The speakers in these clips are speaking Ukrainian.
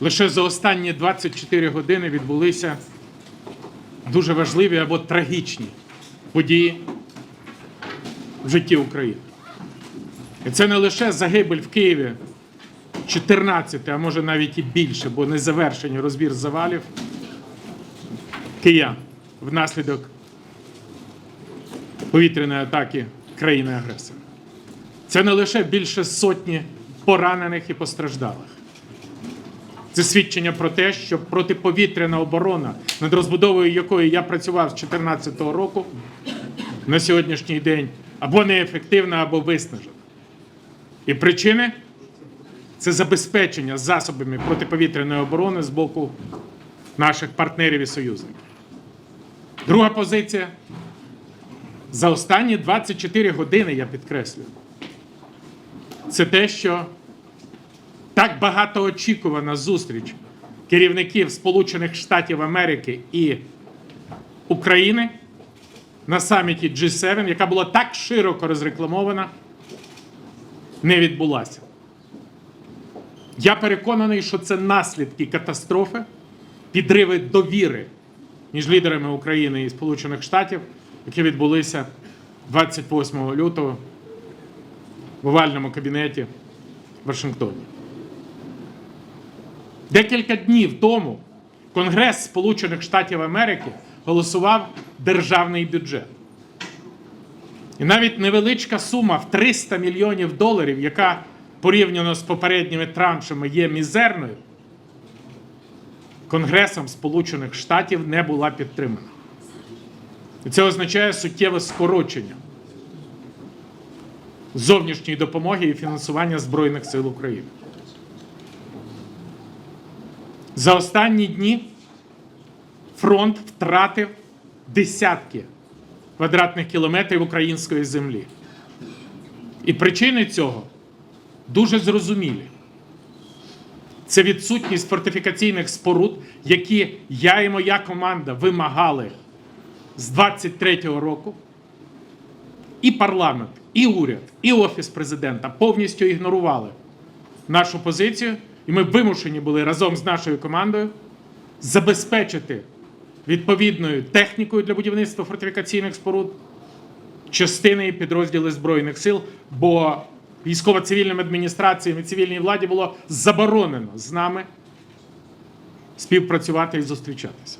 Лише за останні 24 години відбулися дуже важливі або трагічні події в житті України. І це не лише загибель в Києві 14, а може навіть і більше, бо не завершені розбір завалів киян внаслідок повітряної атаки країни-агресора. Це не лише більше сотні поранених і постраждалих. Це свідчення про те, що протиповітряна оборона, над розбудовою якої я працював з 2014 року, на сьогоднішній день або неефективна, або виснажена. І причини це забезпечення засобами протиповітряної оборони з боку наших партнерів і союзників. Друга позиція. За останні 24 години, я підкреслюю, це те, що так багатоочікувана зустріч керівників Сполучених Штатів Америки і України на саміті G7, яка була так широко розрекламована, не відбулася. Я переконаний, що це наслідки катастрофи, підриви довіри між лідерами України і Сполучених Штатів, які відбулися 28 лютого в овальному кабінеті в Вашингтоні. Декілька днів тому Конгрес Сполучених Штатів Америки голосував державний бюджет. І навіть невеличка сума в 300 мільйонів доларів, яка порівняно з попередніми траншами є мізерною, Конгресом Сполучених Штатів не була підтримана. І це означає суттєве скорочення зовнішньої допомоги і фінансування Збройних сил України. За останні дні фронт втратив десятки квадратних кілометрів української землі. І причини цього дуже зрозумілі. Це відсутність фортифікаційних споруд, які я і моя команда вимагали з 23-го року. І парламент, і уряд, і офіс президента повністю ігнорували нашу позицію, і ми вимушені були разом з нашою командою забезпечити відповідною технікою для будівництва фортифікаційних споруд частини і підрозділи Збройних сил, бо військово-цивільним адміністраціям і цивільній владі було заборонено з нами співпрацювати і зустрічатися.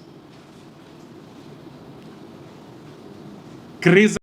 Криза